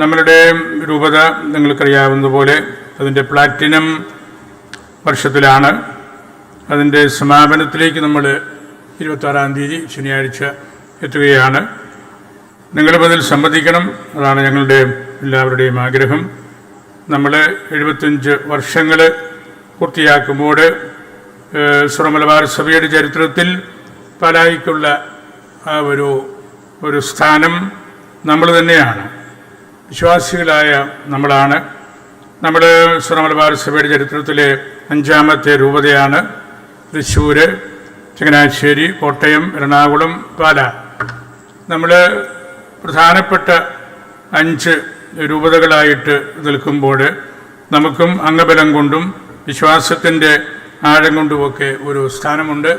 നമ്മളുടെ രൂപത നിങ്ങൾക്കറിയാവുന്നതുപോലെ അതിന്റെ പ്ലാറ്റിനം വർഷത്തിലാണ്. അതിന്റെ സമാപനത്തിലേക്ക് നമ്മൾ ഇരുപത്താറാം തീയതി ശനിയാഴ്ച എത്തുകയാണ്. നിങ്ങളും അതിൽ സംബന്ധിക്കണം അതാണ് ഞങ്ങളുടെ എല്ലാവരുടെയും ആഗ്രഹം. നമ്മൾ എഴുപത്തഞ്ച് വർഷങ്ങൾ പൂർത്തിയാക്കുമ്പോൾ സുറമലബാർ സഭയുടെ ചരിത്രത്തിൽ പാലായിക്കുള്ള ആ ഒരു ഒരു സ്ഥാനം നമ്മൾ തന്നെയാണ്. വിശ്വാസികളായ നമ്മളാണ്. നമ്മൾ സുറമലബാർ സഭയുടെ ചരിത്രത്തിലെ അഞ്ചാമത്തെ രൂപതയാണ് തൃശ്ശൂർ ചങ്ങനാശ്ശേരി കോട്ടയം എറണാകുളം പാല. നമ്മൾ പ്രധാനപ്പെട്ട അഞ്ച് രൂപതകളായിട്ട് നിൽക്കുമ്പോൾ നമുക്കും അംഗബലം കൊണ്ടും വിശ്വാസത്തിന്റെ ആഴം കൊണ്ടുമൊക്കെ ഒരു സ്ഥാനമുണ്ട്.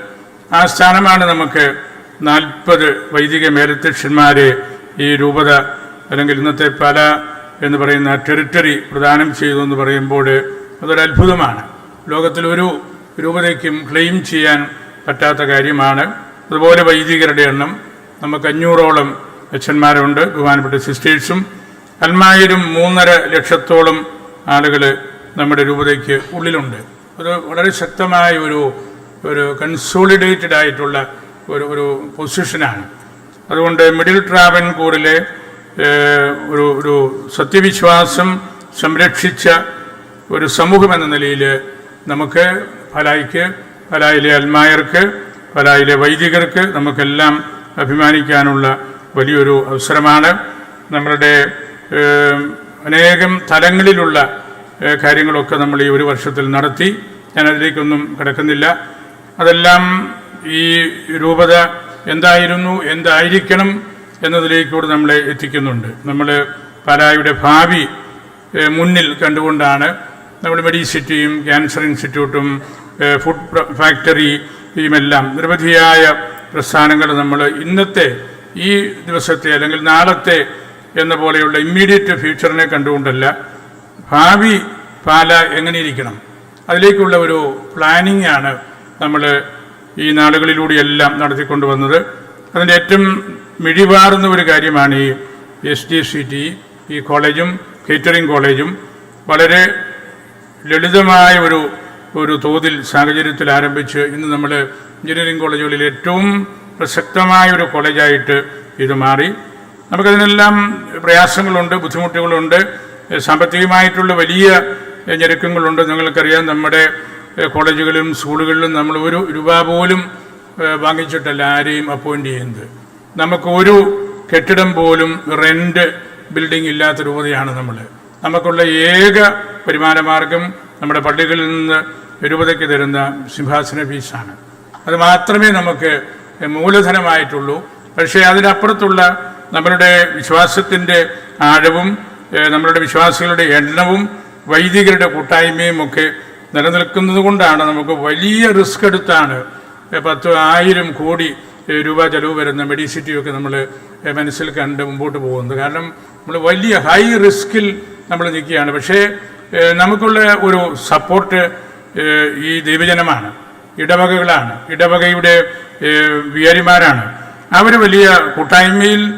ആ സ്ഥാനമാണ് നമുക്ക് നാൽപ്പത് വൈദിക മേലധ്യക്ഷന്മാരെ ഈ രൂപത അല്ലെങ്കിൽ ഇന്നത്തെ പല എന്ന് പറയുന്ന ടെറിട്ടറി പ്രദാനം ചെയ്തു എന്ന് പറയുമ്പോൾ അതൊരു അത്ഭുതമാണ്. ലോകത്തിലൊരു രൂപതയ്ക്കും ക്ലെയിം ചെയ്യാൻ പറ്റാത്ത കാര്യമാണ്. അതുപോലെ വൈദികരുടെ എണ്ണം. നമുക്ക് അഞ്ഞൂറോളം അച്ഛന്മാരുണ്ട്. ബഹുമാനപ്പെട്ട സിസ്റ്റേഴ്സും. അൽമായിരം മൂന്നര ലക്ഷത്തോളം ആളുകൾ നമ്മുടെ രൂപതയ്ക്ക് ഉള്ളിലുണ്ട്. അത് വളരെ ശക്തമായ ഒരു ഒരു കൺസോളിഡേറ്റഡ് ആയിട്ടുള്ള ഒരു ഒരു പൊസിഷനാണ് അതുകൊണ്ട് മിഡിൽ ട്രാവൻകൂറിലെ ഒരു ഒരു സത്യവിശ്വാസം സംരക്ഷിച്ച ഒരു സമൂഹം എന്ന നിലയിൽ നമുക്ക് ഫലായിക്ക് ഫലായിലെ അൽമായർക്ക് ഫലായിലെ വൈദികർക്ക് നമുക്കെല്ലാം അഭിമാനിക്കാനുള്ള വലിയൊരു അവസരമാണ്. നമ്മളുടെ അനേകം തലങ്ങളിലുള്ള കാര്യങ്ങളൊക്കെ നമ്മൾ ഈ ഒരു വർഷത്തിൽ നടത്തി. ഞാൻ ഞാനതിലേക്കൊന്നും കിടക്കുന്നില്ല. അതെല്ലാം ഈ രൂപത എന്തായിരുന്നു എന്തായിരിക്കണം എന്നതിലേക്കൂടെ നമ്മളെ എത്തിക്കുന്നുണ്ട്. നമ്മൾ പാലായുടെ ഭാവി മുന്നിൽ കണ്ടുകൊണ്ടാണ് നമ്മൾ മെഡിസിറ്റിയും ക്യാൻസർ ഇൻസ്റ്റിറ്റ്യൂട്ടും ഫുഡ് ഫാക്ടറിയുമെല്ലാം നിരവധിയായ പ്രസ്ഥാനങ്ങൾ നമ്മൾ ഇന്നത്തെ ഈ ദിവസത്തെ അല്ലെങ്കിൽ നാളത്തെ എന്ന പോലെയുള്ള ഇമ്മീഡിയറ്റ് ഫ്യൂച്ചറിനെ കണ്ടുകൊണ്ടല്ല ഭാവി പാല എങ്ങനെയിരിക്കണം? അതിലേക്കുള്ള ഒരു പ്ലാനിങ് ആണ് നമ്മൾ ഈ നാളുകളിലൂടെയെല്ലാം നടത്തിക്കൊണ്ടുവന്നത്. അതിന്റെ ഏറ്റവും മിഴിവാറുന്ന ഒരു കാര്യമാണ് ഈ എസ് ഡി സി ടി ഈ കോളേജും കേറ്ററിംഗ് കോളേജും. വളരെ ലളിതമായ ഒരു ഒരു തോതിൽ സാഹചര്യത്തിൽ ആരംഭിച്ച് ഇന്ന് നമ്മൾ എഞ്ചിനീയറിംഗ് കോളേജുകളിൽ ഏറ്റവും പ്രസക്തമായ ഒരു കോളേജായിട്ട് ഇത് മാറി. നമുക്കതിനെല്ലാം പ്രയാസങ്ങളുണ്ട് ബുദ്ധിമുട്ടുകളുണ്ട് സാമ്പത്തികമായിട്ടുള്ള വലിയ ഞെരുക്കങ്ങളുണ്ട്. നിങ്ങൾക്കറിയാം നമ്മുടെ കോളേജുകളിലും സ്കൂളുകളിലും നമ്മൾ ഒരു രൂപ പോലും വാങ്ങിച്ചിട്ടല്ല ആരെയും അപ്പോയിന്റ് ചെയ്യുന്നത്. നമുക്ക് ഒരു കെട്ടിടം പോലും റെന്റ് ബിൽഡിംഗ് ഇല്ലാത്ത രൂപതയാണ് നമ്മൾ നമുക്കുള്ള ഏക വരുമാന മാർഗം നമ്മുടെ പള്ളികളിൽ നിന്ന് രൂപതയ്ക്ക് തരുന്ന സിംഹാസന ഫീസാണ് അത് മാത്രമേ നമുക്ക് മൂലധനമായിട്ടുള്ളൂ. പക്ഷേ അതിനപ്പുറത്തുള്ള നമ്മളുടെ വിശ്വാസത്തിന്റെ ആഴവും നമ്മളുടെ വിശ്വാസികളുടെ എണ്ണവും വൈദികരുടെ കൂട്ടായ്മയും ഒക്കെ നിലനിൽക്കുന്നത് കൊണ്ടാണ് നമുക്ക് വലിയ റിസ്ക് എടുത്താണ് പത്ത് ആയിരം കോടി രൂപ ചെലവ് വരുന്ന മെഡിസിറ്റിയൊക്കെ നമ്മൾ മനസ്സിൽ കണ്ട് മുമ്പോട്ട് പോകുന്നത്. കാരണം നമ്മൾ വലിയ ഹൈ റിസ്കിൽ നമ്മൾ നിൽക്കുകയാണ്. പക്ഷേ നമുക്കുള്ള ഒരു സപ്പോർട്ട് ഈ ദൈവജനമാണ്. ഇടവകകളാണ്. ഇടവകയുടെ വിയാരിമാരാണ് അവർ വലിയ കൂട്ടായ്മയിൽ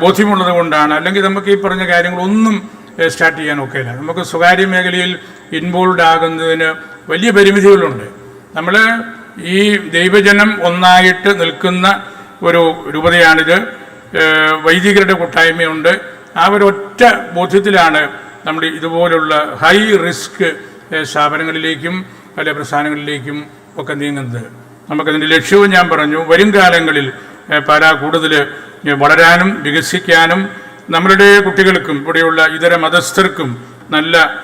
ബോധ്യമുള്ളത് കൊണ്ടാണ്. അല്ലെങ്കിൽ നമുക്ക് ഈ പറഞ്ഞ കാര്യങ്ങളൊന്നും സ്റ്റാർട്ട് ചെയ്യാൻ ഒക്കെ ഇല്ല നമുക്ക് സ്വകാര്യ മേഖലയിൽ ഇൻവോൾവ് ആകുന്നതിന് വലിയ പരിമിതികളുണ്ട്. നമ്മൾ ഈ ദൈവജനം ഒന്നായിട്ട് നിൽക്കുന്ന ഒരു രൂപതയാണിത്. വൈദികരുടെ കൂട്ടായ്മയുണ്ട്. ആ ഒരു ഒറ്റ ബോധ്യത്തിലാണ് നമ്മൾ ഇതുപോലുള്ള ഹൈ റിസ്ക് സ്ഥാപനങ്ങളിലേക്കും പല പ്രസ്ഥാനങ്ങളിലേക്കും ഒക്കെ നീങ്ങുന്നത്. നമുക്കതിന്റെ ലക്ഷ്യവും ഞാൻ പറഞ്ഞു. വരും കാലങ്ങളിൽ പല കൂടുതൽ വളരാനും വികസിക്കാനും നമ്മളുടെ കുട്ടികൾക്കും ഇവിടെയുള്ള ഇതര മതസ്ഥർക്കും നല്ല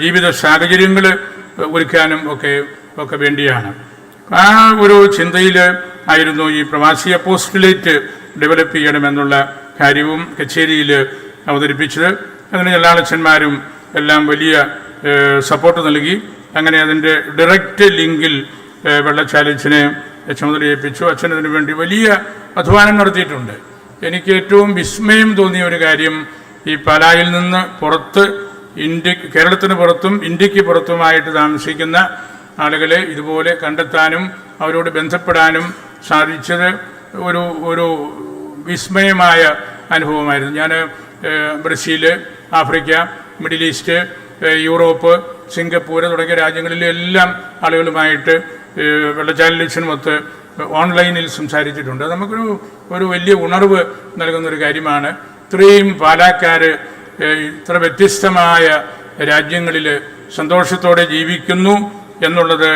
ജീവിത സാഹചര്യങ്ങൾ ഒരുക്കാനും ഒക്കെ ഒക്കെ വേണ്ടിയാണ്. ആ ഒരു ചിന്തയിൽ ആയിരുന്നു ഈ പ്രവാസി അപ്പോസ്റ്റിലേറ്റ് ഡെവലപ്പ് ചെയ്യണമെന്നുള്ള കാര്യവും കച്ചേരിയിൽ അവതരിപ്പിച്ചത്. അതിന് എല്ലാ എല്ലാം വലിയ സപ്പോർട്ട് നൽകി. അങ്ങനെ അതിന്റെ ഡയറക്റ്റ് ലിങ്കിൽ വെള്ളച്ചാലിച്ചിനെ ചുമതലയേൽപ്പിച്ചു. അച്ഛൻ അതിനു വേണ്ടി വലിയ അധ്വാനം നടത്തിയിട്ടുണ്ട്. എനിക്ക് ഏറ്റവും വിസ്മയം തോന്നിയ ഒരു കാര്യം ഈ പലായിൽ നിന്ന് പുറത്ത് ഇന്ത്യ കേരളത്തിന് പുറത്തും ഇന്ത്യയ്ക്ക് പുറത്തുമായിട്ട് താമസിക്കുന്ന ആളുകളെ ഇതുപോലെ കണ്ടെത്താനും അവരോട് ബന്ധപ്പെടാനും സാധിച്ചത് ഒരു ഒരു വിസ്മയമായ അനുഭവമായിരുന്നു. ഞാൻ Brazil Africa Middle East Europe Singapore തുടങ്ങിയ രാജ്യങ്ങളിലെല്ലാം ആളുകളുമായിട്ട് വെള്ളച്ചാലിലക്ഷനുമൊത്ത് ഓൺലൈനിൽ സംസാരിച്ചിട്ടുണ്ട്. നമുക്കൊരു ഒരു വലിയ ഉണർവ് നൽകുന്നൊരു കാര്യമാണ്. ഇത്രയും പാലാക്കാർ ഇത്ര വ്യത്യസ്തമായ രാജ്യങ്ങളിൽ സന്തോഷത്തോടെ ജീവിക്കുന്നു. എന്നുള്ളത്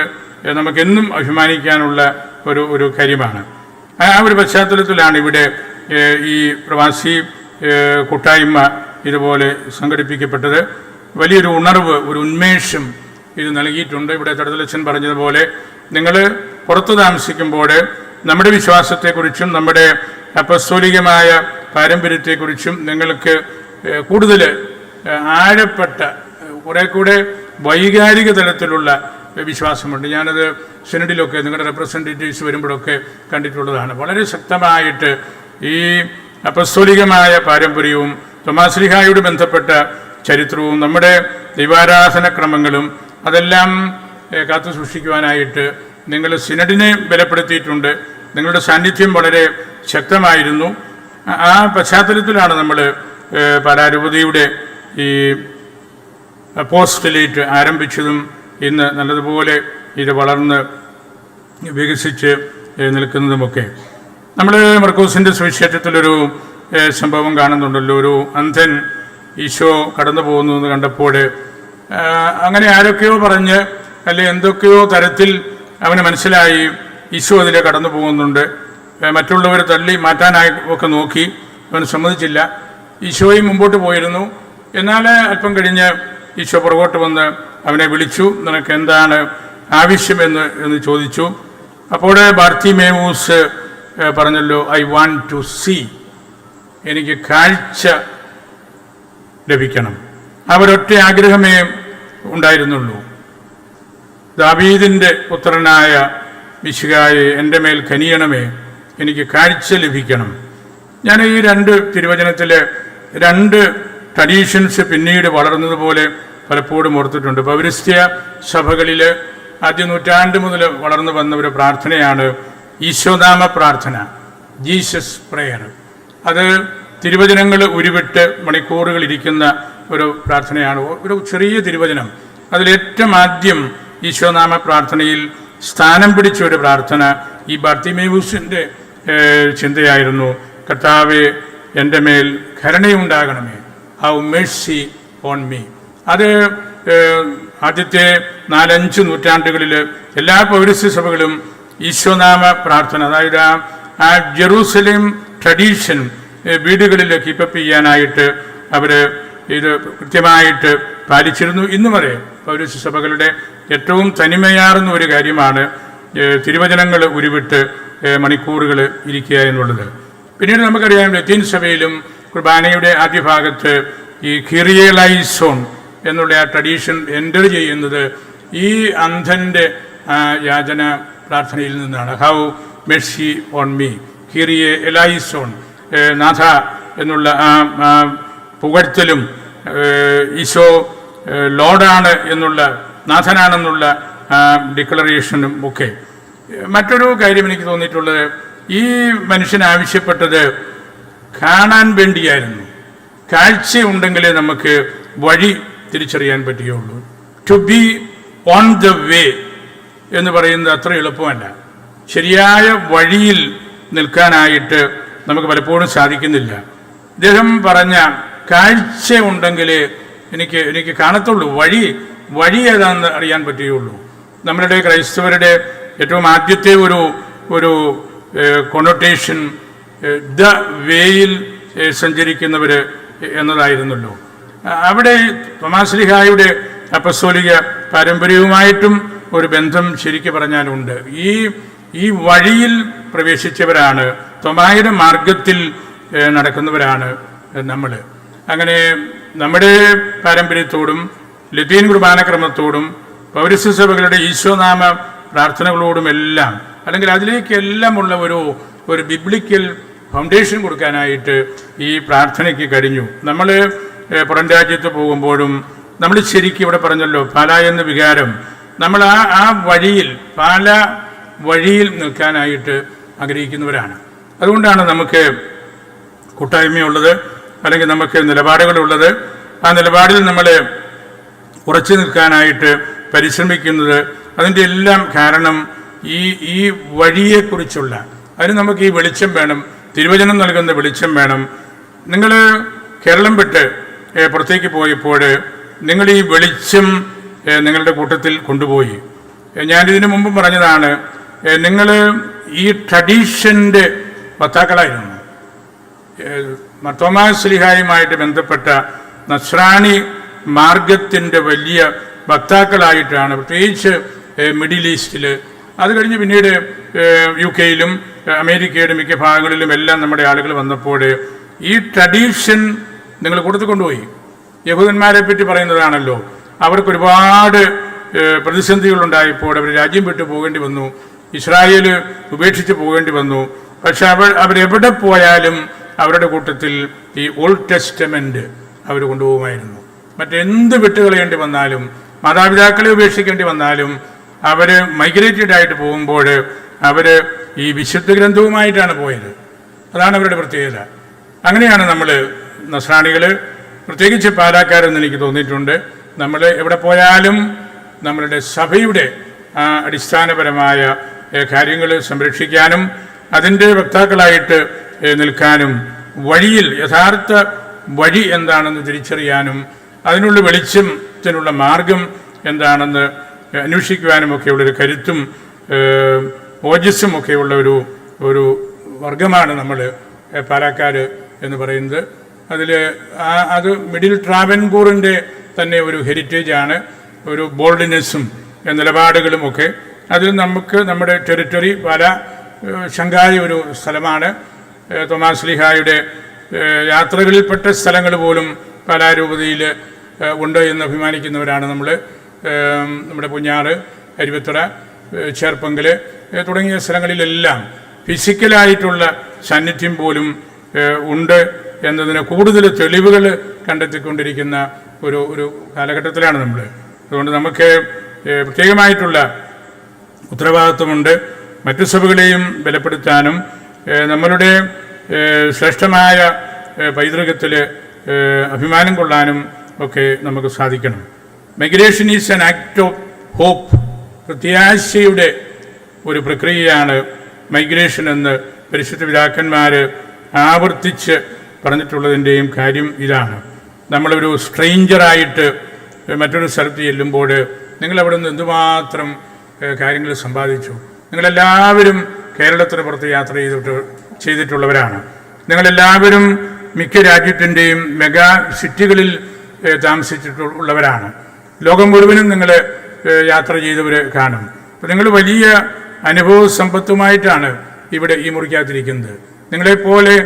നമുക്കെന്നും അഭിമാനിക്കാനുള്ള ഒരു ഒരു കാര്യമാണ്. ആ ഒരു പശ്ചാത്തലത്തിലാണ് ഇവിടെ ഈ പ്രവാസി കൂട്ടായ്മ ഇതുപോലെ സംഘടിപ്പിക്കപ്പെട്ടത്. വലിയൊരു ഉണർവ് ഒരു ഉന്മേഷം ഇത് നൽകിയിട്ടുണ്ട്. ഇവിടെ തടതലച്ചൻ പറഞ്ഞതുപോലെ നിങ്ങൾ പുറത്ത് താമസിക്കുമ്പോൾ നമ്മുടെ വിശ്വാസത്തെക്കുറിച്ചും നമ്മുടെ അപസ്തോലികമായ പാരമ്പര്യത്തെക്കുറിച്ചും നിങ്ങൾക്ക് കൂടുതൽ ആഴപ്പെട്ട കുറെ കൂടെ വൈകാരിക തലത്തിലുള്ള വിശ്വാസമുണ്ട്. ഞാനത് സെനറ്റിലൊക്കെ നിങ്ങളുടെ റെപ്രസെന്റേറ്റീവ്സ് വരുമ്പോഴൊക്കെ കണ്ടിട്ടുള്ളതാണ്. വളരെ ശക്തമായിട്ട് ഈ അപസ്തോലികമായ പാരമ്പര്യവും തൊമാശ്ലിഹായോട് ബന്ധപ്പെട്ട ചരിത്രവും നമ്മുടെ ദൈവാരാധന ക്രമങ്ങളും അതെല്ലാം കാത്തു സൂക്ഷിക്കുവാനായിട്ട് നിങ്ങൾ സിനഡിനെ ബലപ്പെടുത്തിയിട്ടുണ്ട്. നിങ്ങളുടെ സാന്നിധ്യം വളരെ ശക്തമായിരുന്നു. ആ പശ്ചാത്തലത്തിലാണ് നമ്മൾ പാലാരൂപതയുടെ ഈ പോസ്റ്റലേറ്റ് ആരംഭിച്ചതും ഇന്ന് നല്ലതുപോലെ ഇത് വളർന്ന് വികസിച്ച് നിൽക്കുന്നതുമൊക്കെ. നമ്മൾ മർക്കൂസിന്റെ സുവിശേഷത്തിലൊരു സംഭവം കാണുന്നുണ്ടല്ലോ. ഒരു അന്ധൻ ഈശോ കടന്നു പോകുന്നു എന്ന് കണ്ടപ്പോൾ അങ്ങനെ ആരൊക്കെയോ പറഞ്ഞ് അല്ലെ എന്തൊക്കെയോ തരത്തിൽ അവന് മനസ്സിലായി ഈശോ അതിലെ കടന്നു പോകുന്നുണ്ട്. മറ്റുള്ളവർ തള്ളി മാറ്റാനായി ഒക്കെ നോക്കി. അവൻ സമ്മതിച്ചില്ല. ഈശോയും മുമ്പോട്ട് പോയിരുന്നു. എന്നാൽ അല്പം കഴിഞ്ഞ് ഈശോ പുറകോട്ട് വന്ന് അവനെ വിളിച്ചു നിനക്ക് എന്താണ് ആവശ്യമെന്ന്? എന്ന് ചോദിച്ചു. അപ്പോൾ ബാർത്തിമേവൂസ് പറഞ്ഞല്ലോ ഐ വാണ്ട് ടു സീ. എനിക്ക് കാഴ്ച ലഭിക്കണം. അവരൊറ്റ ആഗ്രഹമേ ഉണ്ടായിരുന്നുള്ളൂ. ദാവീദിന്റെ പുത്രനായ വിശുകായെ എന്റെ മേൽ കനിയണമേ എനിക്ക് കാഴ്ച ലഭിക്കണം. ഞാൻ ഈ രണ്ട് തിരുവചനത്തിലെ രണ്ട് ട്രഡീഷൻസ് പിന്നീട് വളർന്നതുപോലെ പലപ്പോഴും ഓർത്തിട്ടുണ്ട്. പൗരസ്ത്യ സഭകളിൽ ആദ്യ നൂറ്റാണ്ട് മുതൽ വളർന്നു വന്ന ഒരു പ്രാർത്ഥനയാണ് ഈശോനാമ പ്രാർത്ഥന ജീസസ് പ്രെയർ. അത് തിരുവചനങ്ങൾ ഉരുവിട്ട് മണിക്കൂറുകൾ ഇരിക്കുന്ന ഒരു പ്രാർത്ഥനയാണ്. ഒരു ചെറിയ തിരുവചനം. അതിലേറ്റവും ആദ്യം ഈശോനാമ പ്രാർത്ഥനയിൽ സ്ഥാനം പിടിച്ച ഒരു പ്രാർത്ഥന ഈ ബാർത്തിമേവൂസിന്റെ ചിന്തയായിരുന്നു. കർത്താവെ എന്റെ മേൽ കരുണയുണ്ടാകണമേ. ഹൗ മേഴ്സി ഓൺ മീ അത് ആദ്യത്തെ നാലഞ്ച് നൂറ്റാണ്ടുകളിൽ എല്ലാ പൗരസ്യ സഭകളും ഈശോനാമ പ്രാർത്ഥന അതായത് ആ- ജെറൂസലേം ട്രഡീഷൻ വീടുകളിൽ കീപ്പപ്പ് ചെയ്യാനായിട്ട് അവർ ഇത് കൃത്യമായിട്ട് പാലിച്ചിരുന്നു. ഇന്ന് വരെ പൗരസ്യ സഭകളുടെ ഏറ്റവും തനിമയാർന്ന ഒരു കാര്യമാണ് തിരുവചനങ്ങൾ ഉരുവിട്ട് മണിക്കൂറുകൾ ഇരിക്കുക എന്നുള്ളത്. പിന്നീട് നമുക്കറിയാം ലത്തീൻ സഭയിലും കുർബാനയുടെ ആദ്യ ഭാഗത്ത് ഈ കിറിയലൈസോൺ എന്നുള്ള ആ ട്രഡീഷൻ എന്റർ ചെയ്യുന്നത് ഈ അന്ധന്റെ യാചന പ്രാർത്ഥനയിൽ നിന്നാണ്. ഹൗ മെഷി ഓൺ മീ കിറിയെ എലൈസോൺ നാഥ എന്നുള്ള ആ പുകഴ്ത്തലും ഈശോ ലോഡാണ് എന്നുള്ള നാഥനാണെന്നുള്ള ഡിക്ലറേഷനും ഒക്കെ. മറ്റൊരു കാര്യം എനിക്ക് തോന്നിയിട്ടുള്ളത് ഈ മനുഷ്യൻ ആവശ്യപ്പെട്ടത് കാണാൻ വേണ്ടിയായിരുന്നു. കാഴ്ച ഉണ്ടെങ്കിലേ നമുക്ക് വഴി തിരിച്ചറിയാൻ പറ്റുകയുള്ളൂ. To be on the way എന്ന് പറയുന്നത് അത്ര എളുപ്പമല്ല. ശരിയായ വഴിയിൽ നിൽക്കാനായിട്ട് നമുക്ക് പലപ്പോഴും സാധിക്കുന്നില്ല. ഇദ്ദേഹം പറഞ്ഞ കാഴ്ച ഉണ്ടെങ്കിൽ എനിക്ക് എനിക്ക് കാണത്തുള്ളൂ. വഴി വഴി ഏതാണെന്ന് അറിയാൻ പറ്റുകയുള്ളൂ. നമ്മളുടെ ക്രൈസ്തവരുടെ ഏറ്റവും ആദ്യത്തെ ഒരു ഒരു കൊണ്ടോട്ടേഷൻ ദ വേയിൽ സഞ്ചരിക്കുന്നവർ എന്നതായിരുന്നല്ലോ. അവിടെ തൊമാശ്ലിഹായുടെ അപ്പസ്തോലിക പാരമ്പര്യവുമായിട്ടും ഒരു ബന്ധം ശരിക്കു പറഞ്ഞാലുണ്ട്. ഈ ഈ വഴിയിൽ പ്രവേശിച്ചവരാണ് തൊമായുടെ മാർഗത്തിൽ നടക്കുന്നവരാണ് നമ്മൾ അങ്ങനെ നമ്മുടെ പാരമ്പര്യത്തോടും ലത്തീൻ കുർബാനക്രമത്തോടും പൗരസ്യ സഭകളുടെ ഈശോനാമ പ്രാർത്ഥനകളോടുമെല്ലാം അല്ലെങ്കിൽ അതിലേക്കെല്ലാമുള്ള ഒരു ഒരു ബിബ്ലിക്കൽ ഫൗണ്ടേഷൻ കൊടുക്കാനായിട്ട് ഈ പ്രാർത്ഥനയ്ക്ക് കഴിഞ്ഞു. നമ്മൾ പുറം രാജ്യത്ത് പോകുമ്പോഴും നമ്മൾ ശരിക്കും ഇവിടെ പറഞ്ഞല്ലോ പാല എന്ന വികാരം. നമ്മൾ ആ ആ വഴിയിൽ പാല വഴിയിൽ നിൽക്കാനായിട്ട് ആഗ്രഹിക്കുന്നവരാണ്. അതുകൊണ്ടാണ് നമുക്ക് കൂട്ടായ്മയുള്ളത് അല്ലെങ്കിൽ നമുക്ക് നിലപാടുകളുള്ളത്. ആ നിലപാടിൽ നമ്മൾ ഉറച്ചു നിൽക്കാനായിട്ട് പരിശ്രമിക്കുന്നത് അതിന്റെ എല്ലാം കാരണം ഈ ഈ വഴിയെക്കുറിച്ചുള്ള അതിന് നമുക്ക് ഈ വെളിച്ചം വേണം തിരുവചനം നൽകുന്ന വെളിച്ചം വേണം. നിങ്ങൾ കേരളം വിട്ട് പുറത്തേക്ക് പോയപ്പോൾ നിങ്ങൾ ഈ വെളിച്ചം നിങ്ങളുടെ കൂട്ടത്തിൽ കൊണ്ടുപോയി. ഞാനിതിനു മുമ്പ് പറഞ്ഞതാണ് നിങ്ങൾ ഈ ട്രഡീഷന്റെ വക്താക്കളായിരുന്നു. മത്തോമാ സ്ലിഹായുമായിട്ട് ബന്ധപ്പെട്ട നസ്രാണി മാർഗത്തിന്റെ വലിയ വക്താക്കളായിട്ടാണ് പ്രത്യേകിച്ച് മിഡിൽ ഈസ്റ്റിൽ അത് കഴിഞ്ഞ് പിന്നീട് യു കെയിലും അമേരിക്കയുടെ മിക്ക ഭാഗങ്ങളിലും എല്ലാം നമ്മുടെ ആളുകൾ വന്നപ്പോൾ ഈ ട്രഡീഷൻ നിങ്ങൾ കൊടുത്തു കൊണ്ടുപോയി. യഹൂദന്മാരെ പറ്റി പറയുന്നതാണല്ലോ. അവർക്ക് ഒരുപാട് പ്രതിസന്ധികളുണ്ടായപ്പോൾ അവർ രാജ്യം വിട്ടു പോകേണ്ടി വന്നു. ഇസ്രായേൽ ഉപേക്ഷിച്ച് പോകേണ്ടി വന്നു. പക്ഷെ അവർ അവരെവിടെ പോയാലും അവരുടെ കൂട്ടത്തിൽ ഈ ഓൾഡ് ടെസ്റ്റമെന്റ് അവർ കൊണ്ടുപോകുമായിരുന്നു. മറ്റെന്ത് വിട്ടുകളയേണ്ടി വന്നാലും മാതാപിതാക്കളെ ഉപേക്ഷിക്കേണ്ടി വന്നാലും അവർ മൈഗ്രേറ്റഡ് ആയിട്ട് പോകുമ്പോൾ അവർ ഈ വിശുദ്ധ ഗ്രന്ഥവുമായിട്ടാണ് പോയത്. അതാണ് അവരുടെ പ്രത്യേകത. അങ്ങനെയാണ് നമ്മൾ നസ്രാണികൾ പ്രത്യേകിച്ച് പാലാക്കാരെന്ന് എനിക്ക് തോന്നിയിട്ടുണ്ട്. നമ്മൾ എവിടെ പോയാലും നമ്മളുടെ സഭയുടെ അടിസ്ഥാനപരമായ കാര്യങ്ങൾ സംരക്ഷിക്കാനും അതിന്റെ വക്താക്കളായിട്ട് നിൽക്കാനും വഴിയിൽ യഥാർത്ഥ വഴി എന്താണെന്ന് തിരിച്ചറിയാനും അതിനുള്ള വെളിച്ചത്തിനുള്ള മാർഗം എന്താണെന്ന് അന്വേഷിക്കുവാനും ഒക്കെയുള്ളൊരു കരുത്തും ഓജസ്സും ഒക്കെയുള്ള ഒരു ഒരു വർഗമാണ് നമ്മൾ പാലക്കാട് എന്ന് പറയുന്നത്. അതിൽ അത് മിഡിൽ ട്രാവൻകൂറിന്റെ തന്നെ ഒരു ഹെറിറ്റേജാണ് ഒരു ബോൾഡ്നെസ്സും നിലപാടുകളും ഒക്കെ. അതിൽ നമുക്ക് നമ്മുടെ ടെറിറ്ററി പല ശങ്കായ ഒരു സ്ഥലമാണ്. തൊമാസ് ലിഹായുടെ യാത്രകളിൽപ്പെട്ട സ്ഥലങ്ങൾ പോലും കലാരൂപതയിൽ ഉണ്ട് എന്ന് അഭിമാനിക്കുന്നവരാണ് നമ്മൾ നമ്മുടെ പുഞ്ഞാറ് അരുവത്തറ ചേർപ്പങ്കൽ തുടങ്ങിയ സ്ഥലങ്ങളിലെല്ലാം ഫിസിക്കലായിട്ടുള്ള സാന്നിധ്യം പോലും ഉണ്ട്. എന്നതിന് കൂടുതൽ തെളിവുകൾ കണ്ടെത്തിക്കൊണ്ടിരിക്കുന്ന ഒരു ഒരു കാലഘട്ടത്തിലാണ് നമ്മൾ. അതുകൊണ്ട് നമുക്ക് പ്രത്യേകമായിട്ടുള്ള ഉത്തരവാദിത്വമുണ്ട്. മറ്റു സഭകളെയും ബലപ്പെടുത്താനും നമ്മളുടെ ശ്രേഷ്ഠമായ പൈതൃകത്തിൽ അഭിമാനം കൊള്ളാനും ഒക്കെ നമുക്ക് സാധിക്കണം. Migration is an act of hope പ്രത്യാശയുടെ ഒരു പ്രക്രിയയാണ് മൈഗ്രേഷൻ എന്ന് പരിശുദ്ധ പിതാക്കന്മാർ ആവർത്തിച്ച് പറഞ്ഞിട്ടുള്ളതിന്റെയും കാര്യം ഇതാണ്. നമ്മളൊരു സ്ട്രെയിഞ്ചറായിട്ട് മറ്റൊരു സ്ഥലത്ത് ചെല്ലുമ്പോൾ നിങ്ങളവിടെ നിന്ന് എന്തുമാത്രം കാര്യങ്ങൾ സമ്പാദിച്ചു. നിങ്ങളെല്ലാവരും കേരളത്തിന് പുറത്ത് യാത്ര ചെയ്തിട്ട് ചെയ്തിട്ടുള്ളവരാണ്. നിങ്ങളെല്ലാവരും മിക്ക രാജ്യത്തിന്റെയും മെഗാ സിറ്റികളിൽ താമസിച്ചിട്ടുള്ളവരാണ് ലോകം മുഴുവനും നിങ്ങൾ യാത്ര ചെയ്തവർ കാണും. അപ്പം നിങ്ങൾ വലിയ അനുഭവ സമ്പത്തുമായിട്ടാണ് ഇവിടെ ഈ മുറിക്കകത്തിരിക്കുന്നത്. നിങ്ങളെപ്പോലെ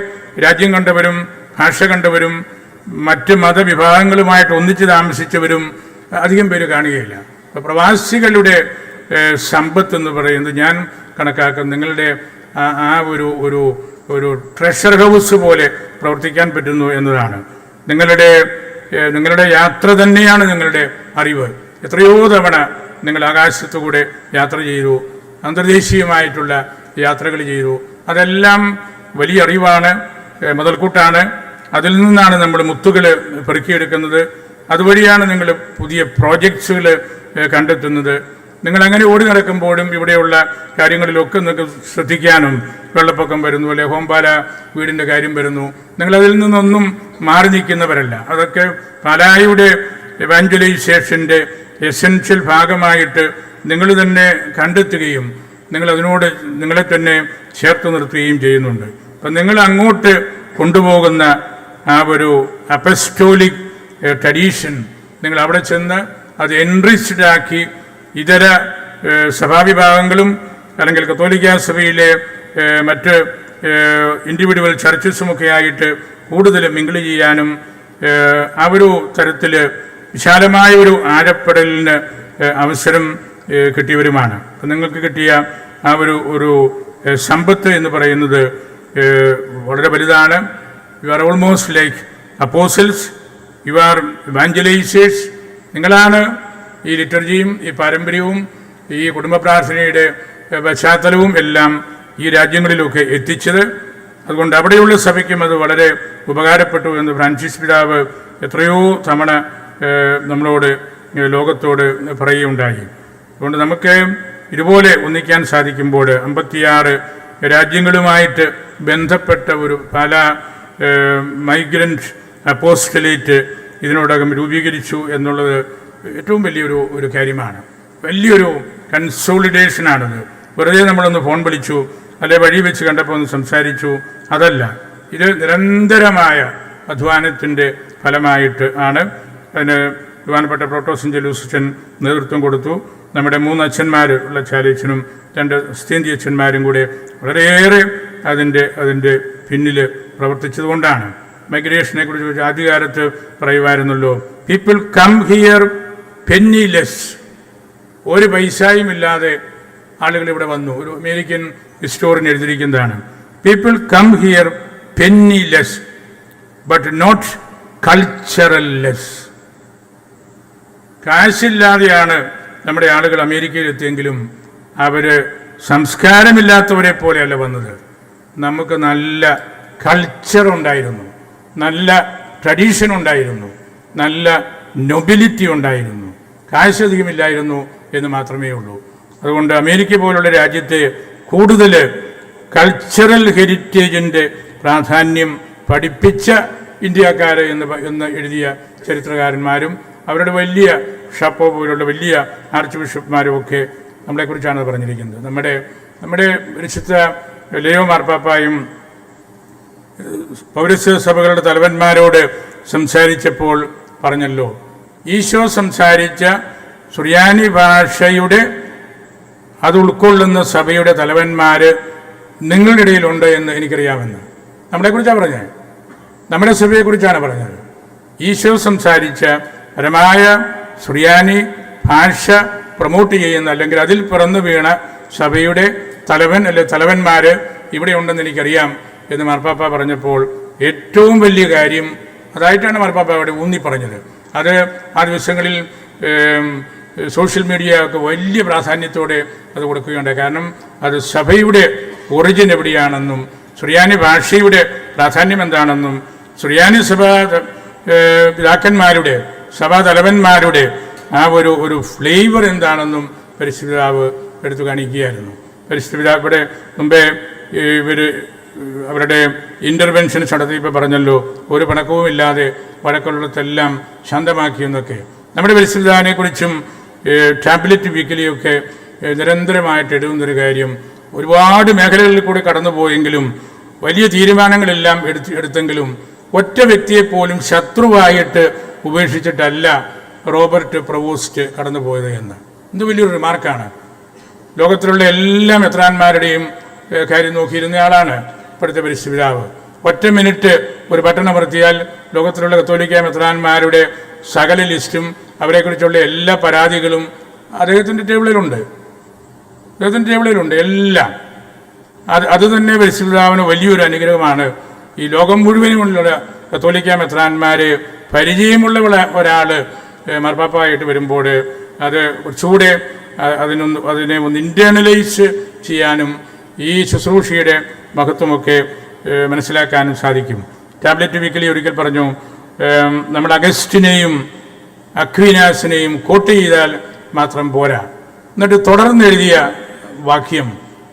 രാജ്യം കണ്ടവരും ഭാഷ കണ്ടവരും മറ്റ് മതവിഭാഗങ്ങളുമായിട്ട് ഒന്നിച്ച് താമസിച്ചവരും അധികം പേര് കാണുകയില്ല. അപ്പോൾ പ്രവാസികളുടെ സമ്പത്ത് എന്ന് പറയുന്നത് ഞാൻ കണക്കാക്കും. നിങ്ങളുടെ ആ- ഒരു ഒരു ഒരു ട്രഷർ ഹൗസ് പോലെ പ്രവർത്തിക്കാൻ പറ്റുന്നു എന്നതാണ്. നിങ്ങളുടെ നിങ്ങളുടെ യാത്ര തന്നെയാണ് നിങ്ങളുടെ അറിവ്. എത്രയോ തവണ നിങ്ങൾ ആകാശത്തുകൂടെ യാത്ര ചെയ്തു അന്തർദേശീയമായിട്ടുള്ള യാത്രകൾ ചെയ്തു. അതെല്ലാം വലിയ അറിവാണ്. മുതൽക്കൂട്ടാണ്. അതിൽ നിന്നാണ് നമ്മൾ മുത്തുകൾ പെറുക്കിയെടുക്കുന്നത്. അതുവഴിയാണ് നിങ്ങൾ പുതിയ പ്രോജക്ട്സുകൾ കണ്ടെത്തുന്നത്. നിങ്ങൾ അങ്ങനെ ഓടി നടക്കുമ്പോഴും ഇവിടെയുള്ള കാര്യങ്ങളിലൊക്കെ നിങ്ങൾക്ക് ശ്രദ്ധിക്കാനും വെള്ളപ്പൊക്കം വരുന്നു അല്ലെ ഹോംപാല വീടിന്റെ കാര്യം വരുന്നു. നിങ്ങൾ അതിൽ നിന്നൊന്നും മാറി നിൽക്കുന്നവരല്ല. അതൊക്കെ പാലായുടെ എവാഞ്ചലൈസേഷന്റെ എസെൻഷ്യൽ ഭാഗമായിട്ട് നിങ്ങൾ തന്നെ കണ്ടെത്തുകയും നിങ്ങൾ അതിനോട് നിങ്ങളെ തന്നെ ചേർത്ത് നിർത്തുകയും ചെയ്യുന്നുണ്ട്. അപ്പം നിങ്ങൾ അങ്ങോട്ട് കൊണ്ടുപോകുന്ന ആ ഒരു അപ്പസ്റ്റോലിക് ട്രഡീഷൻ നിങ്ങൾ അവിടെ ചെന്ന് അത് എൻറിച്ച്ഡ് ആക്കി ഇതര സഭാവിഭാഗങ്ങളും അല്ലെങ്കിൽ കത്തോലിക്ക സഭയിലെ മറ്റ് ഇൻഡിവിജ്വൽ ചർച്ചസുമൊക്കെ ആയിട്ട് കൂടുതൽ മിങ്കിൾ ചെയ്യാനും ആ ഒരു തരത്തിൽ വിശാലമായ ഒരു ആഴപ്പെടലിന് അവസരം കിട്ടിയവരുമാണ്. നിങ്ങൾക്ക് കിട്ടിയ ആ ഒരു ഒരു സമ്പത്ത് എന്ന് പറയുന്നത് വളരെ വലുതാണ്. You are almost like apostles you are evangelisers നിങ്ങളാണ് ഈ ലിറ്റർജിയും ഈ പാരമ്പര്യവും ഈ കുടുംബ പ്രാർത്ഥനയുടെ പശ്ചാത്തലവും എല്ലാം ഈ രാജ്യങ്ങളിലൊക്കെ എത്തിച്ചത്. അതുകൊണ്ട് അവിടെയുള്ള സഭയ്ക്കും അത് വളരെ ഉപകാരപ്പെട്ടു എന്ന് ഫ്രാൻസിസ് പിതാവ് എത്രയോ തവണ നമ്മളോട് ലോകത്തോട് പറയുകയുണ്ടായി. അതുകൊണ്ട് നമുക്ക് ഇതുപോലെ ഒന്നിക്കാൻ സാധിക്കുമ്പോൾ അമ്പത്തിയാറ് രാജ്യങ്ങളുമായിട്ട് ബന്ധപ്പെട്ട ഒരു പല മൈഗ്രന്റ് അപ്പോസ്റ്റലേറ്റ് ഇതിനോടകം രൂപീകരിച്ചു എന്നുള്ളത് ഏറ്റവും വലിയൊരു ഒരു കാര്യമാണ്. വലിയൊരു കൺസോളിഡേഷനാണത്. വെറുതെ നമ്മളൊന്ന് ഫോൺ വിളിച്ചു അല്ലെ വഴി വെച്ച് കണ്ടപ്പോൾ ഒന്ന് സംസാരിച്ചു അതല്ല. ഇത് നിരന്തരമായ അധ്വാനത്തിന്റെ ഫലമായിട്ട് ആണ്. അതിന് ബഹുമാനപ്പെട്ട പ്രോട്ടോസിന്റെ ലൂസിച്ചൻ നേതൃത്വം കൊടുത്തു. നമ്മുടെ മൂന്ന് അച്ഛന്മാർ ഉള്ള ചാലിച്ചനും രണ്ട് സ്തീന്തി അച്ഛന്മാരും കൂടെ വളരെയേറെ അതിന്റെ അതിന്റെ പിന്നിൽ പ്രവർത്തിച്ചതുകൊണ്ടാണ്. മൈഗ്രേഷനെ കുറിച്ച് ആദ്യകാലത്ത് പറയുമായിരുന്നല്ലോ പീപ്പിൾ കം ഹിയർ പെന്നിലെസ് ഒരു പൈസയും ഇല്ലാതെ ആളുകൾ ഇവിടെ വന്നു. ഒരു American historian എഴുതിയിരിക്കുന്നതാണ് people come here penniless but not cultural less കാശില്ലാതെയാണ് നമ്മുടെ ആളുകൾ അമേരിക്കയിൽ എത്തിയെങ്കിലും അവർ സംസ്കാരമില്ലാത്തവരെ പോലെയല്ല വന്നത്. നമുക്ക് നല്ല കൾച്ചർ ഉണ്ടായിരുന്നു. നല്ല ട്രഡീഷൻ ഉണ്ടായിരുന്നു. നല്ല നൊബിലിറ്റി ഉണ്ടായിരുന്നു. കാശധികമില്ലായിരുന്നു എന്ന് മാത്രമേ ഉള്ളൂ. അതുകൊണ്ട് അമേരിക്ക പോലുള്ള രാജ്യത്തെ കൂടുതൽ കൾച്ചറൽ ഹെരിറ്റേജിന്റെ പ്രാധാന്യം പഠിപ്പിച്ച ഇന്ത്യക്കാർ എന്ന് എന്ന് എഴുതിയ ചരിത്രകാരന്മാരും അവരുടെ വലിയ ഷപ്പോ പോലുള്ള വലിയ ആർച്ച് ബിഷപ്പ്മാരും ഒക്കെ നമ്മളെക്കുറിച്ചാണ് പറഞ്ഞിരിക്കുന്നത്. നമ്മുടെ നമ്മുടെ വിശുദ്ധ ലയോ മാർപ്പാപ്പായും പൗരസ്യ സഭകളുടെ തലവന്മാരോട് സംസാരിച്ചപ്പോൾ പറഞ്ഞല്ലോ ഈശോ സംസാരിച്ച സുറിയാനി ഭാഷയുടെ അത് ഉൾക്കൊള്ളുന്ന സഭയുടെ തലവന്മാർ നിങ്ങളുടെ ഇടയിലുണ്ട് എന്ന് എനിക്കറിയാമെന്ന്. നമ്മളെക്കുറിച്ചാണ് പറഞ്ഞത് നമ്മുടെ സഭയെക്കുറിച്ചാണ് പറഞ്ഞത്. ഈശോ സംസാരിച്ച പരമായ സുറിയാനി ഭാഷ പ്രൊമോട്ട് ചെയ്യുന്ന അല്ലെങ്കിൽ അതിൽ പിറന്നു വീണ സഭയുടെ തലവൻ അല്ലെ തലവന്മാര് ഇവിടെ ഉണ്ടെന്ന് എനിക്കറിയാം എന്ന് മാർപ്പാപ്പ പറഞ്ഞപ്പോൾ ഏറ്റവും വലിയ കാര്യം അതായിട്ടാണ് മാർപ്പാപ്പ അവിടെ ഊന്നി പറഞ്ഞത്. അത് ആ ദിവസങ്ങളിൽ സോഷ്യൽ മീഡിയ ഒക്കെ വലിയ പ്രാധാന്യത്തോടെ അത് കൊടുക്കുകയുണ്ട് കാരണം അത് സഭയുടെ ഒറിജിൻ എവിടെയാണെന്നും സുറിയാനി ഭാഷയുടെ പ്രാധാന്യം എന്താണെന്നും സുറിയാനി സഭാ പിതാക്കന്മാരുടെ സഭാ തലവന്മാരുടെ ആ ഒരു ഒരു ഫ്ലേവർ എന്താണെന്നും പരിസ്ഥിതിതാവ് എടുത്തു കാണിക്കുകയായിരുന്നു. പരിസ്ഥിതിതാവ് ഇവിടെ മുമ്പേ ഇവർ അവരുടെ ഇന്റർവെൻഷൻസ് നടത്തിയപ്പോൾ പറഞ്ഞല്ലോ ഒരു പണക്കവും ഇല്ലാതെ വഴക്കുള്ളിടത്തെല്ലാം ശാന്തമാക്കിയെന്നൊക്കെ നമ്മുടെ പരിസ്ഥിതിതാവിനെക്കുറിച്ചും ടാബ്ലറ്റ് വീക്കിലിയൊക്കെ നിരന്തരമായിട്ട് എഴുതുന്നൊരു കാര്യം ഒരുപാട് മേഖലകളിൽ കൂടി കടന്നുപോയെങ്കിലും വലിയ തീരുമാനങ്ങളെല്ലാം എടുത്ത് എടുത്തെങ്കിലും ഒറ്റ വ്യക്തിയെപ്പോലും ശത്രുവായിട്ട് ഉപേക്ഷിച്ചിട്ടല്ല റോബർട്ട് പ്രവോസ്റ്റ് കടന്നുപോയത് എന്ന്. ഇത് വലിയൊരു റിമാർക്കാണ് ലോകത്തിലുള്ള എല്ലാ മെത്രാന്മാരുടെയും കാര്യം നോക്കിയിരുന്നയാളാണ് ഇപ്പോഴത്തെ പരിസ്ഥിതിതാവ് ഒറ്റ മിനിറ്റ് ഒരു ബട്ടൺ അമർത്തിയാൽ ലോകത്തിലുള്ള കത്തോലിക്ക മെത്രാന്മാരുടെ സകല ലിസ്റ്റും അവരെക്കുറിച്ചുള്ള എല്ലാ പരാതികളും അദ്ദേഹത്തിന്റെ ടേബിളിലുണ്ട്. അദ്ദേഹത്തിന്റെ ടേബിളിലുണ്ട് എല്ലാം. അത് അത് തന്നെ പരിസ്ഥിതിതാവിന് വലിയൊരു അനുഗ്രഹമാണ്. ഈ ലോകം മുഴുവനുമുള്ള കത്തോലിക്ക മെത്രാന്മാർ പരിചയമുള്ള ഒരാൾ മർപ്പാപ്പായിട്ട് വരുമ്പോൾ അത് കുറച്ചുകൂടെ അതിനൊന്ന് അതിനെ ഒന്ന് ഇന്റേണലൈസ് ചെയ്യാനും ഈ ശുശ്രൂഷയുടെ മഹത്വമൊക്കെ മനസ്സിലാക്കാനും സാധിക്കും. ടാബ്ലറ്റ് വീക്കിലി ഒരിക്കൽ പറഞ്ഞു നമ്മൾ അഗസ്റ്റിനെയും അക്വിനാസിനെയും കോട്ട് ചെയ്താൽ മാത്രം പോരാ. എന്നിട്ട് തുടർന്ന് എഴുതിയ വാക്യം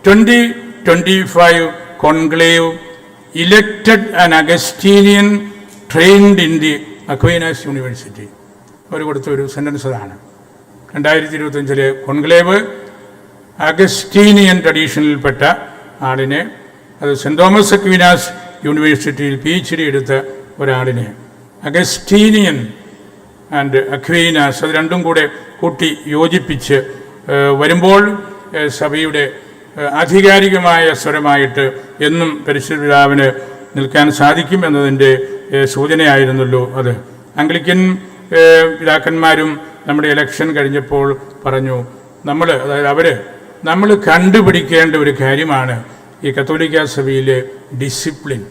twenty twenty five conclave elected an Augustinian trained in the Aquinas University അവർ കൊടുത്ത ഒരു സെന്റൻസ് അതാണ്. രണ്ടായിരത്തി ഇരുപത്തഞ്ചിലെ കോൺക്ലേവ് അഗസ്റ്റീനിയൻ ട്രഡീഷനിൽപ്പെട്ട ആളിനെ അത് സെന്റ് തോമസ് അക്വീനാസ് യൂണിവേഴ്സിറ്റിയിൽ പി എച്ച് ഡി എടുത്ത ഒരാളിനെ അഗസ്റ്റീനിയൻ ആൻഡ് അക്വീനാസ് അത് രണ്ടും കൂടെ കൂട്ടി യോജിപ്പിച്ച് വരുമ്പോൾ സഭയുടെ ആധികാരികമായ സ്വരമായിട്ട് എന്നും പരിശുദ്ധാവിന് നിൽക്കാൻ സാധിക്കും എന്നതിന്റെ സൂചനയായിരുന്നല്ലോ അത്. അംഗ്ലിക്കൻ ഏഹ്, പിതാക്കന്മാരും നമ്മുടെ ഇലക്ഷൻ കഴിഞ്ഞപ്പോൾ പറഞ്ഞു നമ്മൾ അതായത് അവർ നമ്മൾ കണ്ടുപിടിക്കേണ്ട ഒരു കാര്യമാണ് ഈ കത്തോലിക്ക സഭയിലെ ഡിസിപ്ലിൻ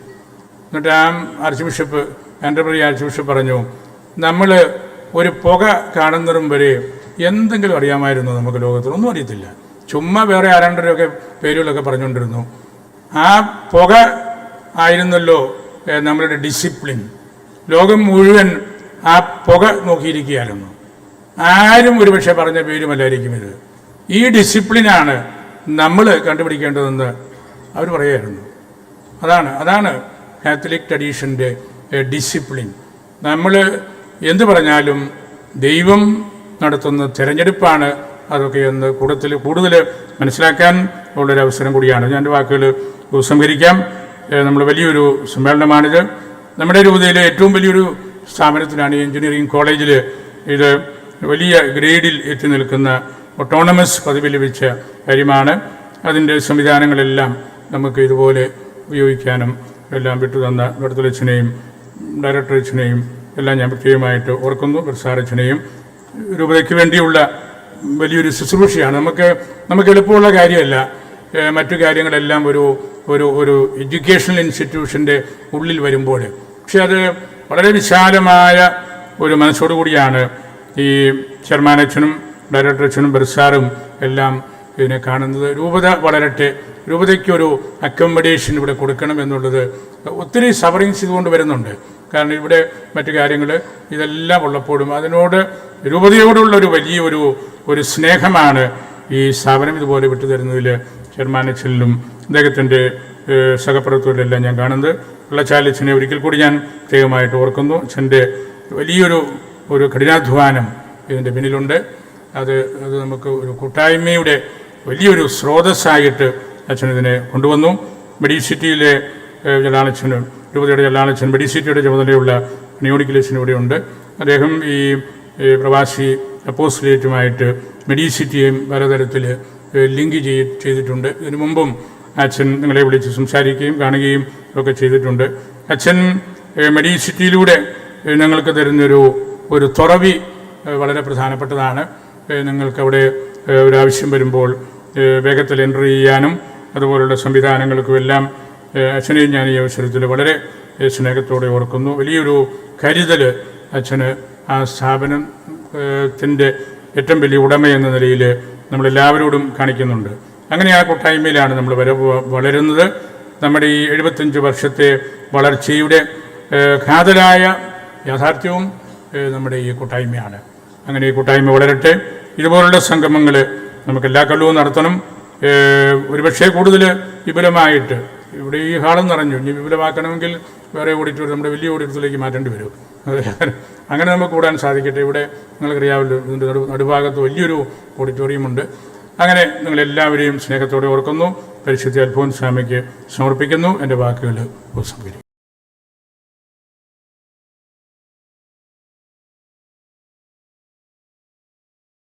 എന്നിട്ട് ആ archbishop Canterbury archbishop പറഞ്ഞു നമ്മൾ ഒരു പുക കാണുന്നതും വരെ എന്തെങ്കിലും അറിയാമായിരുന്നു നമുക്ക് ലോകത്തിൽ? ഒന്നും അറിയത്തില്ല. ചുമ്മാ വേറെ ആരാണ്ടൊക്കെ പേരുകളൊക്കെ പറഞ്ഞുകൊണ്ടിരുന്നു. ആ പുക ആയിരുന്നല്ലോ നമ്മളുടെ ഡിസിപ്ലിൻ ലോകം മുഴുവൻ ആ പുക നോക്കിയിരിക്കുകയായിരുന്നു ആരും ഒരുപക്ഷെ പറഞ്ഞ പേരുമല്ലായിരിക്കും ഇത്. ഈ ഡിസിപ്ലിനാണ് നമ്മൾ കണ്ടുപിടിക്കേണ്ടതെന്ന് അവർ പറയുമായിരുന്നു അതാണ് അതാണ് കാത്തലിക് ട്രഡീഷന്റെ ഡിസിപ്ലിൻ. നമ്മൾ എന്ത് പറഞ്ഞാലും ദൈവം നടത്തുന്ന തിരഞ്ഞെടുപ്പാണ് അതൊക്കെ എന്ന് കൂടുതൽ കൂടുതൽ മനസ്സിലാക്കാൻ ഉള്ളൊരു അവസരം കൂടിയാണ്. ഞാൻ വാക്കുകൾ ഉപസംഹരിക്കാം. നമ്മൾ വലിയൊരു സമ്മേളനമാണിത്. നമ്മുടെ രൂപതയിലെ ഏറ്റവും വലിയൊരു സ്ഥാപനത്തിലാണ് എഞ്ചിനീയറിംഗ് കോളേജിൽ ഇത് വലിയ ഗ്രേഡിൽ എത്തി നിൽക്കുന്ന ഒട്ടോണമസ് പദവി ലഭിച്ച കാര്യമാണ്. അതിന്റെ സംവിധാനങ്ങളെല്ലാം നമുക്ക് ഇതുപോലെ ഉപയോഗിക്കാനും എല്ലാം വിട്ടുതന്ന ഡയറക്ടർ അച്ഛനെയും എല്ലാം ഞാൻ പ്രത്യേകമായിട്ട് ഓർക്കുന്നു. ബർസാറച്ചനെയും രൂപതയ്ക്ക് വേണ്ടിയുള്ള വലിയൊരു ശുശ്രൂഷയാണ്. നമുക്ക് നമുക്ക് എളുപ്പമുള്ള കാര്യമല്ല. മറ്റു കാര്യങ്ങളെല്ലാം ഒരു ഒരു ഒരു എഡ്യൂക്കേഷണൽ ഇൻസ്റ്റിറ്റ്യൂഷന്റെ ഉള്ളിൽ വരുമ്പോൾ. പക്ഷെ അത് വളരെ വിശാലമായ ഒരു മനസ്സോടുകൂടിയാണ് ഈ ചെയർമാനച്ഛനും ഡയറക്ടറച്ഛനും ബർസാറും എല്ലാം ഇതിനെ കാണുന്നത്. രൂപത വളരട്ടെ രൂപതയ്ക്കൊരു അക്കോമഡേഷൻ ഇവിടെ കൊടുക്കണം എന്നുള്ളത് ഒത്തിരി സഫറിങ്സ് ഇതുകൊണ്ട് വരുന്നുണ്ട്. കാരണം ഇവിടെ മറ്റു കാര്യങ്ങൾ ഇതെല്ലാം ഉള്ളപ്പോഴും അതിനോട് രൂപതയോടുള്ള ഒരു വലിയ ഒരു സ്നേഹമാണ് ഈ സ്ഥാപനം ഇതുപോലെ വിട്ടുതരുന്നതിൽ ചെയർമാനച്ഛനിലും അദ്ദേഹത്തിന്റെ സഹപ്രവർത്തകരിലെല്ലാം ഞാൻ കാണുന്നത്. വെള്ളച്ചാലച്ഛനെ ഒരിക്കൽ കൂടി ഞാൻ പ്രത്യേകമായിട്ട് ഓർക്കുന്നു. അച്ഛന്റെ വലിയൊരു ഒരു കഠിനാധ്വാനം ഇതിന്റെ പിന്നിലുണ്ട്. അത് അത് നമുക്ക് ഒരു കൂട്ടായ്മയുടെ വലിയൊരു സ്രോതസ്സായിട്ട് അച്ഛൻ ഇതിനെ കൊണ്ടുവന്നു. മെഡിസിറ്റിയിലെ ജലാളച്ഛന് രൂപതയുടെ ജലാളച്ഛൻ മെഡിസിറ്റിയുടെ ചുമതലയുള്ള നിയോണിക്കലേശൻ ഇവിടെയുണ്ട് അദ്ദേഹം ഈ പ്രവാസി മെഡി മെഡിസിറ്റിയെയും പലതരത്തിൽ ലിങ്ക് ചെയ്തിട്ടുണ്ട്. ഇതിനു മുമ്പും അച്ഛൻ നിങ്ങളെ വിളിച്ച് സംസാരിക്കുകയും കാണുകയും ഒക്കെ ചെയ്തിട്ടുണ്ട്. അച്ഛൻ മെഡിസിറ്റിയിലൂടെ ഞങ്ങൾക്ക് തരുന്നൊരു ഒരു തുറവി വളരെ പ്രധാനപ്പെട്ടതാണ്. ഏഹ് നിങ്ങൾക്ക് അവിടെ ഏഹ് ഒരു ആവശ്യം വരുമ്പോൾ വേഗത്തിൽ എന്റർ ചെയ്യാനും അതുപോലുള്ള സംവിധാനങ്ങൾക്കും എല്ലാം അച്ഛനെയും ഞാൻ ഈ അവസരത്തിൽ വളരെ സ്നേഹത്തോടെ ഓർക്കുന്നു. വലിയൊരു കരുതൽ അച്ഛന് ആ സ്ഥാപനത്തിന്റെ ഏറ്റവും വലിയ ഉടമ എന്ന നിലയിൽ നമ്മളെല്ലാവരോടും കാണിക്കുന്നുണ്ട്. അങ്ങനെ ആ കൂട്ടായ്മയിലാണ് നമ്മൾ വളരുന്നത്. നമ്മുടെ ഈ എഴുപത്തഞ്ച് വർഷത്തെ വളർച്ചയുടെ ഘാതലായ യാഥാർത്ഥ്യവും നമ്മുടെ ഈ കൂട്ടായ്മയാണ്. അങ്ങനെ ഈ കൂട്ടായ്മ വളരട്ടെ. ഇതുപോലുള്ള സംഗമങ്ങൾ നമുക്ക് എല്ലാ കൊല്ലവും നടത്തണം. ഒരുപക്ഷെ ഒരുപക്ഷേ കൂടുതൽ വിപുലമായിട്ട് ഇവിടെ ഈ ഹാളും നിറഞ്ഞു ഇനി വിപുലമാക്കണമെങ്കിൽ വേറെ ഓഡിറ്റോറിയം നമ്മുടെ വലിയ ഓഡിറ്റോറിയത്തിലേക്ക് മാറ്റേണ്ടി വരും. അങ്ങനെ നമുക്ക് കൂടാൻ സാധിക്കട്ടെ. ഇവിടെ നിങ്ങൾക്കറിയാവല്ലോ ഇതിന്റെ നടു നടുഭാഗത്ത് വലിയൊരു ഓഡിറ്റോറിയമുണ്ട്. അങ്ങനെ നിങ്ങളെല്ലാവരെയും സ്നേഹത്തോടെ ഓർക്കുന്നു. പരിശുദ്ധ അൽഫോൻ സ്വാമിക്ക് സമർപ്പിക്കുന്നു. എന്റെ വാക്കുകൾ ഉപസംഹരിക്കും